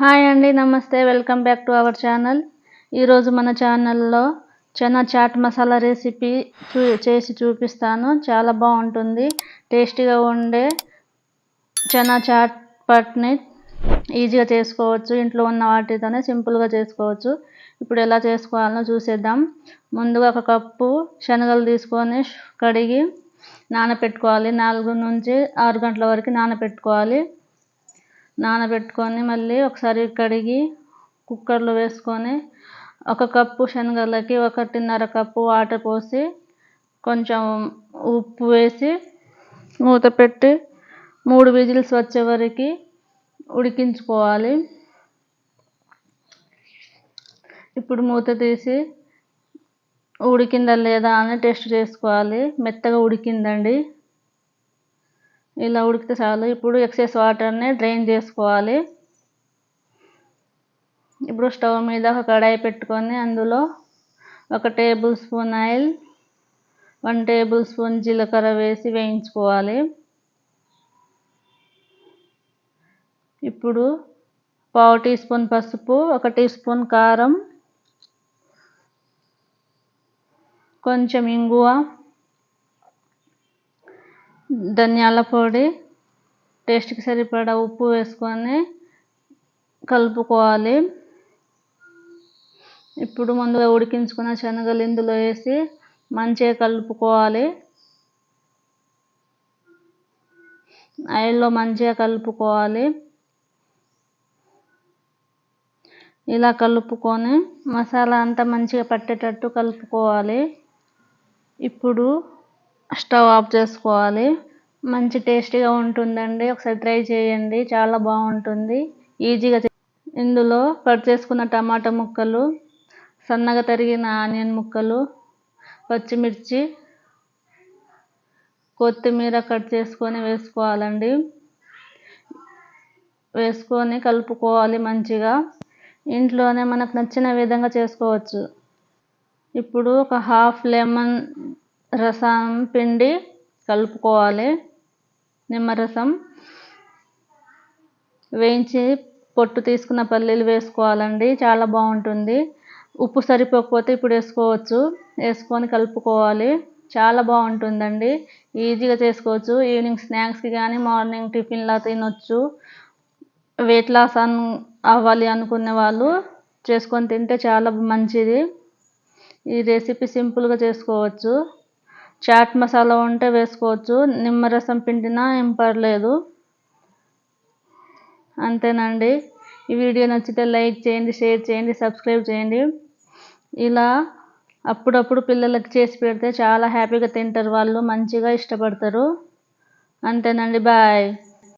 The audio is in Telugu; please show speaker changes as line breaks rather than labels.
హాయ్ అండి నమస్తే welcome back to our channel ఈరోజు మన ఛానల్లో చనా చాట్ మసాలా రెసిపీ చూ చేసి చూపిస్తాను చాలా బాగుంటుంది టేస్టీగా ఉండే చనా చాట్ పట్ని ఈజీగా చేసుకోవచ్చు ఇంట్లో ఉన్న వాటితోనే సింపుల్గా చేసుకోవచ్చు ఇప్పుడు ఎలా చేసుకోవాలో చూసేద్దాం ముందుగా ఒక కప్పు శనగలు తీసుకొని కడిగి నానబెట్టుకోవాలి నాలుగు నుంచి ఆరు గంటల వరకు నానబెట్టుకోవాలి నానబెట్టుకొని మళ్ళీ ఒకసారి కడిగి కుక్కర్లో వేసుకొని ఒక కప్పు శనగలకి ఒకటిన్నర కప్పు వాటర్ పోసి కొంచెం ఉప్పు వేసి మూత పెట్టి మూడు విజిల్స్ వచ్చే వరకు ఉడికించుకోవాలి ఇప్పుడు మూత తీసి ఉడికిందా లేదా అని టెస్ట్ చేసుకోవాలి మెత్తగా ఉడికిందండి ఇలా ఉడికితే చాలు ఇప్పుడు ఎక్సెస్ వాటర్ని డ్రైన్ చేసుకోవాలి ఇప్పుడు స్టవ్ మీద ఒక కడాయి పెట్టుకొని అందులో ఒక table spoon oil one table spoon జీలకర్ర వేసి వేయించుకోవాలి ఇప్పుడు పావు టీ స్పూన్ పసుపు ఒక టీ స్పూన్ కారం కొంచెం ఇంగువ ధనియాల పొడి టేస్ట్కి సరిపడా ఉప్పు వేసుకొని కలుపుకోవాలి ఇప్పుడు ముందుగా ఉడికించుకున్న శనగలు ఇందులో వేసి మంచిగా కలుపుకోవాలి ఆయిల్లో మంచిగా కలుపుకోవాలి ఇలా కలుపుకొని మసాలా అంతా మంచిగా పట్టేటట్టు కలుపుకోవాలి ఇప్పుడు స్టవ్ ఆఫ్ చేసుకోవాలి మంచి టేస్టీగా ఉంటుందండి ఒకసారి ట్రై చేయండి చాలా బాగుంటుంది ఈజీగా ఇందులో కట్ చేసుకున్న టమాటా ముక్కలు సన్నగా తరిగిన ఆనియన్ ముక్కలు పచ్చిమిర్చి కొత్తిమీర కట్ చేసుకొని వేసుకోవాలండి వేసుకొని కలుపుకోవాలి మంచిగా ఇంట్లోనే మనకు నచ్చిన విధంగా చేసుకోవచ్చు ఇప్పుడు ఒక హాఫ్ లెమన్ రసం పిండి కలుపుకోవాలి నిమ్మరసం వేయించి పొట్టు తీసుకున్న పల్లీలు వేసుకోవాలండి చాలా బాగుంటుంది ఉప్పు సరిపోకపోతే ఇప్పుడు వేసుకోవచ్చు వేసుకొని కలుపుకోవాలి చాలా బాగుంటుందండి ఈజీగా చేసుకోవచ్చు ఈవినింగ్ స్నాక్స్కి కానీ మార్నింగ్ టిఫిన్లా తినొచ్చు వెయిట్ లాస్ అన్ అవ్వాలి అనుకునే వాళ్ళు చేసుకొని తింటే చాలా మంచిది ఈ రెసిపీ సింపుల్గా చేసుకోవచ్చు చాట్ మసాలా ఉంటే వేసుకోవచ్చు నిమ్మరసం పిండినా ఏం పర్లేదు అంతేనండి ఈ వీడియో నచ్చితే లైక్ చేయండి షేర్ చేయండి సబ్స్క్రైబ్ చేయండి ఇలా అప్పుడప్పుడు పిల్లలకి చేసి పెడితే చాలా హ్యాపీగా తింటారు వాళ్ళు మంచిగా ఇష్టపడతారు అంతేనండి బాయ్